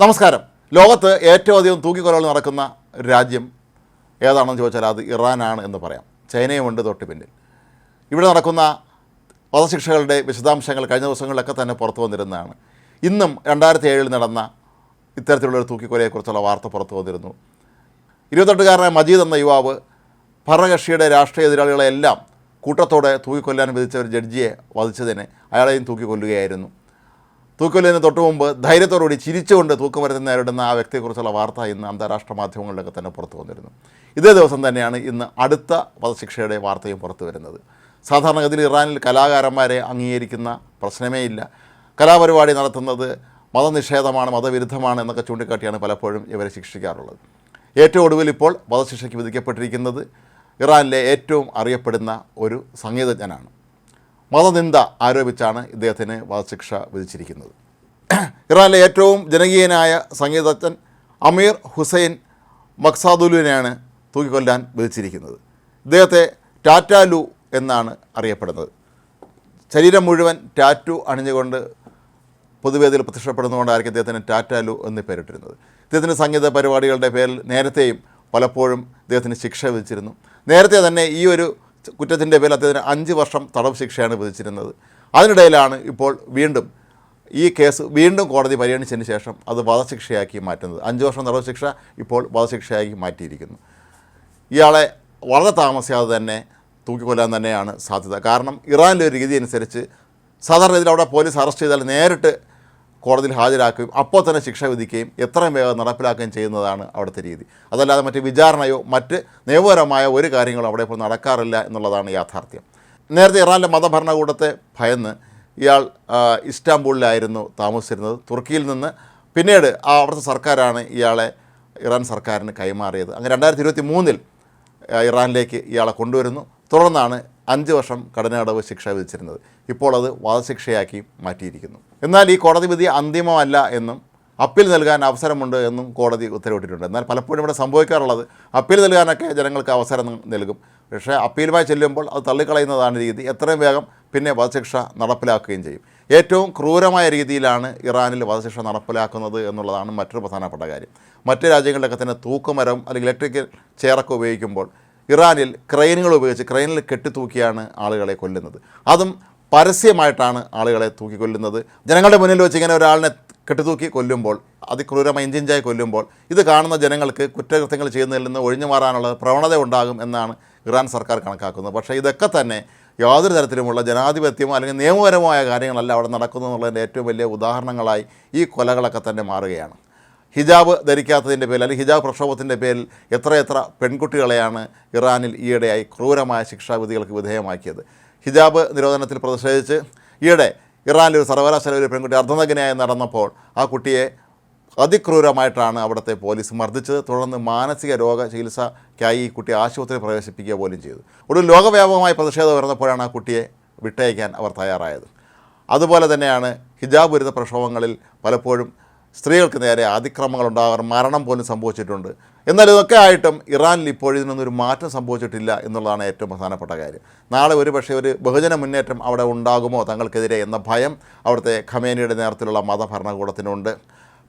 നമസ്കാരം. ലോകത്ത് ഏറ്റവും അധികം തൂക്കിക്കൊലകൾ നടക്കുന്ന രാജ്യം ഏതാണെന്ന് ചോദിച്ചാൽ അത് ഇറാനാണ് എന്ന് പറയാം. ചൈനയുമുണ്ട് തൊട്ട് പിന്നിൽ ഇവിടെ നടക്കുന്ന വധശിക്ഷകളുടെ വിശദാംശങ്ങൾ കഴിഞ്ഞ ദിവസങ്ങളിലൊക്കെ തന്നെ പുറത്തു വന്നിരുന്നതാണ്. ഇന്നും രണ്ടായിരത്തി ഏഴിൽ നടന്ന ഇത്തരത്തിലുള്ളൊരു തൂക്കിക്കൊലയെക്കുറിച്ചുള്ള വാർത്ത പുറത്തു വന്നിരുന്നു. ഇരുപത്തെട്ടുകാരനായ മജീദ് എന്ന യുവാവ് ഭരണകക്ഷിയുടെ രാഷ്ട്രീയ എതിരാളികളെല്ലാം കൂട്ടത്തോടെ തൂക്കിക്കൊല്ലാൻ വിധിച്ച ഒരു ജഡ്ജിയെ വധിച്ചതിന് അയാളെയും തൂക്കിക്കൊല്ലുകയായിരുന്നു. തൂക്കുകൊല്ലുന്നതിന് തൊട്ട് മുമ്പ് ധൈര്യത്തോടുകൂടി ചിരിച്ചുകൊണ്ട് തൂക്കുമരുന്ന് നേരിടുന്ന ആ വ്യക്തിയെക്കുറിച്ചുള്ള വാർത്ത ഇന്ന് അന്താരാഷ്ട്ര മാധ്യമങ്ങളിലൊക്കെ തന്നെ പുറത്തു വന്നിരുന്നു. ഇതേ ദിവസം തന്നെയാണ് ഇന്ന് അടുത്ത വധശിക്ഷയുടെ വാർത്തയും പുറത്തു വരുന്നത്. സാധാരണഗതിയിൽ ഇറാനിൽ കലാകാരന്മാരെ അംഗീകരിക്കുന്ന പ്രശ്നമേ ഇല്ല. കലാപരിപാടി നടത്തുന്നത് മതനിഷേധമാണ് മതവിരുദ്ധമാണ് എന്നൊക്കെ ചൂണ്ടിക്കാട്ടിയാണ് പലപ്പോഴും ഇവരെ ശിക്ഷിക്കാറുള്ളത്. ഏറ്റവും ഒടുവിൽ ഇപ്പോൾ വധശിക്ഷയ്ക്ക് വിധിക്കപ്പെട്ടിരിക്കുന്നത് ഇറാനിലെ ഏറ്റവും അറിയപ്പെടുന്ന ഒരു സംഗീതജ്ഞനാണ്. മതനിന്ദ ആരോപിച്ചാണ് ഇദ്ദേഹത്തിന് വധശിക്ഷ വിധിച്ചിരിക്കുന്നത്. ഇറാനിലെ ഏറ്റവും ജനകീയനായ സംഗീതജ്ഞൻ അമീർ ഹുസൈൻ മക്സാദുലുവിനെയാണ് തൂക്കിക്കൊല്ലാൻ വിധിച്ചിരിക്കുന്നത്. ഇദ്ദേഹത്തെ ടാറ്റാലു എന്നാണ് അറിയപ്പെടുന്നത്. ശരീരം മുഴുവൻ ടാറ്റു അണിഞ്ഞുകൊണ്ട് പൊതുവേദിയിൽ പ്രത്യക്ഷപ്പെടുന്നതുകൊണ്ടായിരിക്കും ഇദ്ദേഹത്തിന് ടാറ്റാലു എന്ന് പേരിട്ടിരുന്നത്. ഇദ്ദേഹത്തിന്റെ സംഗീത പരിപാടികളുടെ പേരിൽ നേരത്തെയും പലപ്പോഴും ഇദ്ദേഹത്തിന് ശിക്ഷ വിധിച്ചിരുന്നു. നേരത്തെ തന്നെ ഈ ഒരു കുറ്റത്തിന്റെ പേരിൽ അദ്ദേഹത്തിന് അഞ്ച് വർഷം തടവ് ശിക്ഷയാണ് വിധിച്ചിരുന്നത്. അതിനിടയിലാണ് ഇപ്പോൾ വീണ്ടും ഈ കേസ് വീണ്ടും കോടതി പരിഗണിച്ചതിന് ശേഷം അത് വധശിക്ഷയാക്കി മാറ്റുന്നത്. അഞ്ച് വർഷം തടവ് ശിക്ഷ ഇപ്പോൾ വധശിക്ഷയാക്കി മാറ്റിയിരിക്കുന്നു. ഇയാളെ വളരെ താമസിയാതെ തന്നെ തൂക്കിക്കൊല്ലാൻ തന്നെയാണ് സാധ്യത. കാരണം ഇറാനിലെ ഒരു രീതി അനുസരിച്ച് സാധാരണ രീതിയിൽ അവിടെ പോലീസ് അറസ്റ്റ് ചെയ്താൽ നേരിട്ട് കോടതിയിൽ ഹാജരാക്കുകയും അപ്പോൾ തന്നെ ശിക്ഷ വിധിക്കുകയും എത്രയും വേഗം നടപ്പിലാക്കുകയും ചെയ്യുന്നതാണ് അവിടുത്തെ രീതി. അതല്ലാതെ മറ്റ് വിചാരണയോ മറ്റ് നിയമപരമായ ഒരു കാര്യങ്ങളും അവിടെ ഇപ്പോൾ നടക്കാറില്ല എന്നുള്ളതാണ് യാഥാർത്ഥ്യം. നേരത്തെ ഇറാനിലെ മതഭരണകൂടത്തെ ഭയന്ന് ഇയാൾ ഇസ്റ്റാംബൂളിലായിരുന്നു താമസിച്ചിരുന്നത്. തുർക്കിയിൽ നിന്ന് പിന്നീട് ആ അവിടുത്തെ സർക്കാരാണ് ഇയാളെ ഇറാൻ സർക്കാരിന് കൈമാറിയത്. അങ്ങനെ രണ്ടായിരത്തി ഇരുപത്തി മൂന്നിൽ ഇറാനിലേക്ക് ഇയാളെ കൊണ്ടുവരുന്നു. തുടർന്നാണ് അഞ്ച് വർഷം കഠിനടവ് ശിക്ഷ വിധിച്ചിരുന്നത്. ഇപ്പോൾ അത് വധശിക്ഷയാക്കി മാറ്റിയിരിക്കുന്നു. എന്നാൽ ഈ കോടതി വിധി അന്തിമമല്ല എന്നും അപ്പീൽ നൽകാൻ അവസരമുണ്ട് എന്നും കോടതി ഉത്തരവിട്ടിട്ടുണ്ട്. എന്നാൽ പലപ്പോഴും ഇവിടെ സംഭവിക്കാറുള്ളത് അപ്പീൽ നൽകാനൊക്കെ ജനങ്ങൾക്ക് അവസരം നൽകും. പക്ഷേ അപ്പീലുമായി ചെല്ലുമ്പോൾ അത് തള്ളിക്കളയുന്നതാണ് രീതി. എത്രയും വേഗം പിന്നെ വധശിക്ഷ നടപ്പിലാക്കുകയും ചെയ്യും. ഏറ്റവും ക്രൂരമായ രീതിയിലാണ് ഇറാനിൽ വധശിക്ഷ നടപ്പിലാക്കുന്നത് എന്നുള്ളതാണ് മറ്റൊരു പ്രധാനപ്പെട്ട കാര്യം. മറ്റ് രാജ്യങ്ങളിലൊക്കെ തന്നെ തൂക്കുമരം അല്ലെങ്കിൽ ഇലക്ട്രിക്കൽ ചെയറൊക്കെ ഉപയോഗിക്കുമ്പോൾ ഇറാനിൽ ക്രെയിനുകൾ ഉപയോഗിച്ച് ക്രെയിനിൽ കെട്ടിത്തൂക്കിയാണ് ആളുകളെ കൊല്ലുന്നത്. അതും പരസ്യമായിട്ടാണ് ആളുകളെ തൂക്കിക്കൊല്ലുന്നത്. ജനങ്ങളുടെ മുന്നിൽ വെച്ച് ഇങ്ങനെ ഒരാളിനെ കെട്ടിത്തൂക്കി കൊല്ലുമ്പോൾ അതിക്രൂരമായി ഇഞ്ചിഞ്ചായി കൊല്ലുമ്പോൾ ഇത് കാണുന്ന ജനങ്ങൾക്ക് കുറ്റകൃത്യങ്ങൾ ചെയ്യുന്നതിൽ നിന്ന് ഒഴിഞ്ഞു മാറാനുള്ള പ്രവണത ഉണ്ടാകും എന്നാണ് ഇറാൻ സർക്കാർ കണക്കാക്കുന്നത്. പക്ഷേ ഇതൊക്കെ തന്നെ യാതൊരു തരത്തിലുമുള്ള ജനാധിപത്യമോ അല്ലെങ്കിൽ നിയമപരമായ കാര്യങ്ങളല്ല അവിടെ നടക്കുന്നു എന്നുള്ളതിന്റെ ഏറ്റവും വലിയ ഉദാഹരണങ്ങളായി ഈ കൊലകളൊക്കെ തന്നെ മാറുകയാണ്. ഹിജാബ് ധരിക്കാത്തതിന്റെ പേരിൽ അല്ലെങ്കിൽ ഹിജാബ് പ്രക്ഷോഭത്തിന്റെ പേരിൽ എത്രയെത്ര പെൺകുട്ടികളെയാണ് ഇറാനിൽ ഈയിടെയായി ക്രൂരമായ ശിക്ഷാവിധികൾക്ക് വിധേയമാക്കിയത്. ഹിജാബ് നിരോധനത്തിൽ പ്രതിഷേധിച്ച് ഈയിടെ ഇറാനിൽ ഒരു സർവകലാശാല ഒരു പെൺകുട്ടി അർദ്ധനഗ്നയായി നടന്നപ്പോൾ ആ കുട്ടിയെ അതിക്രൂരമായിട്ടാണ് അവിടുത്തെ പോലീസ് മർദ്ദിച്ചത്. തുടർന്ന് മാനസിക രോഗ ചികിത്സയ്ക്കായി ഈ കുട്ടിയെ ആശുപത്രിയിൽ പ്രവേശിപ്പിക്കുക പോലും ചെയ്തു. ഒരു ലോകവ്യാപകമായ പ്രതിഷേധം വരുന്നപ്പോഴാണ് ആ കുട്ടിയെ വിട്ടയക്കാൻ അവർ തയ്യാറായത്. അതുപോലെ തന്നെയാണ് ഹിജാബ് വിരുദ്ധ പ്രക്ഷോഭങ്ങളിൽ പലപ്പോഴും സ്ത്രീകൾക്ക് നേരെ അതിക്രമങ്ങൾ ഉണ്ടാകാറ് മരണം പോലും സംഭവിച്ചിട്ടുണ്ട്. എന്നാൽ ഇതൊക്കെ ആയിട്ടും ഇറാനിൽ ഇപ്പോൾ ഒരു മാറ്റം സംഭവിച്ചിട്ടില്ല എന്നുള്ളതാണ് ഏറ്റവും പ്രധാനപ്പെട്ട കാര്യം. നാളെ ഒരു പക്ഷേ ഒരു ബഹുജന മുന്നേറ്റം അവിടെ ഉണ്ടാകുമോ തങ്ങൾക്കെതിരെ എന്ന ഭയം അവിടുത്തെ ഖമേനിയുടെ നേതൃത്വത്തിലുള്ള മതഭരണകൂടത്തിനുണ്ട്.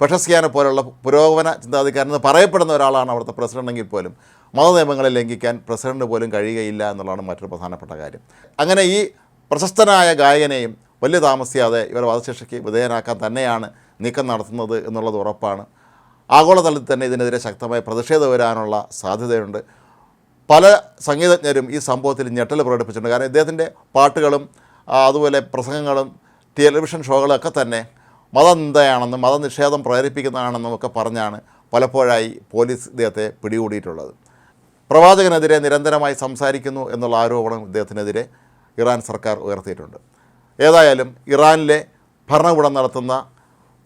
പെഷസ്കിയാനെ പോലുള്ള പുരോഗമന ചിന്താധികാരെന്ന് പറയപ്പെടുന്ന ഒരാളാണ് അവിടുത്തെ പ്രസിഡന്റെങ്കിൽ പോലും മത നിയമങ്ങളെ ലംഘിക്കാൻ പ്രസിഡന്റ് പോലും കഴിയുകയില്ല എന്നുള്ളതാണ് മറ്റൊരു പ്രധാനപ്പെട്ട കാര്യം. അങ്ങനെ ഈ പ്രശസ്തനായ ഗായകനെയും വലിയ താമസിയാതെ ഇവർ വധശിക്ഷയ്ക്ക് വിധേയനാക്കാൻ തന്നെയാണ് നീക്കം നടത്തുന്നത് എന്നുള്ളത് ഉറപ്പാണ്. ആഗോളതലത്തിൽ തന്നെ ഇതിനെതിരെ ശക്തമായ പ്രതിഷേധം വരാനുള്ള സാധ്യതയുണ്ട്. പല സംഗീതജ്ഞരും ഈ സംഭവത്തിൽ ഞെട്ടൽ പ്രകടിപ്പിച്ചിട്ടുണ്ട്. കാരണം ഇദ്ദേഹത്തിന്റെ പാട്ടുകളും അതുപോലെ പ്രസംഗങ്ങളും ടെലിവിഷൻ ഷോകളൊക്കെ തന്നെ മതനിന്ദയാണെന്നും മതനിഷേധം പ്രേരിപ്പിക്കുന്നതാണെന്നും ഒക്കെ പറഞ്ഞാണ് പലപ്പോഴായി പോലീസ് ഇദ്ദേഹത്തെ പിടികൂടിയിട്ടുള്ളത്. പ്രവാചകനെതിരെ നിരന്തരമായി സംസാരിക്കുന്നു എന്നുള്ള ആരോപണം ഇദ്ദേഹത്തിനെതിരെ ഇറാൻ സർക്കാർ ഉയർത്തിയിട്ടുണ്ട്. ഏതായാലും ഇറാനിലെ ഭരണകൂടം നടത്തുന്ന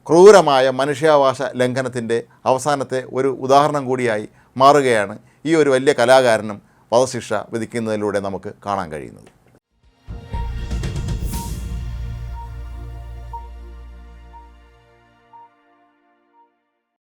ക്രൂരമായ മനുഷ്യാവകാശ ലംഘനത്തിന്റെ അവസാനത്തെ ഒരു ഉദാഹരണം കൂടിയായി മാറുകയാണ് ഈ ഒരു വലിയ കലാകാരനും വധശിക്ഷ വിധിക്കുന്നതിലൂടെ നമുക്ക് കാണാൻ കഴിയുന്നത്.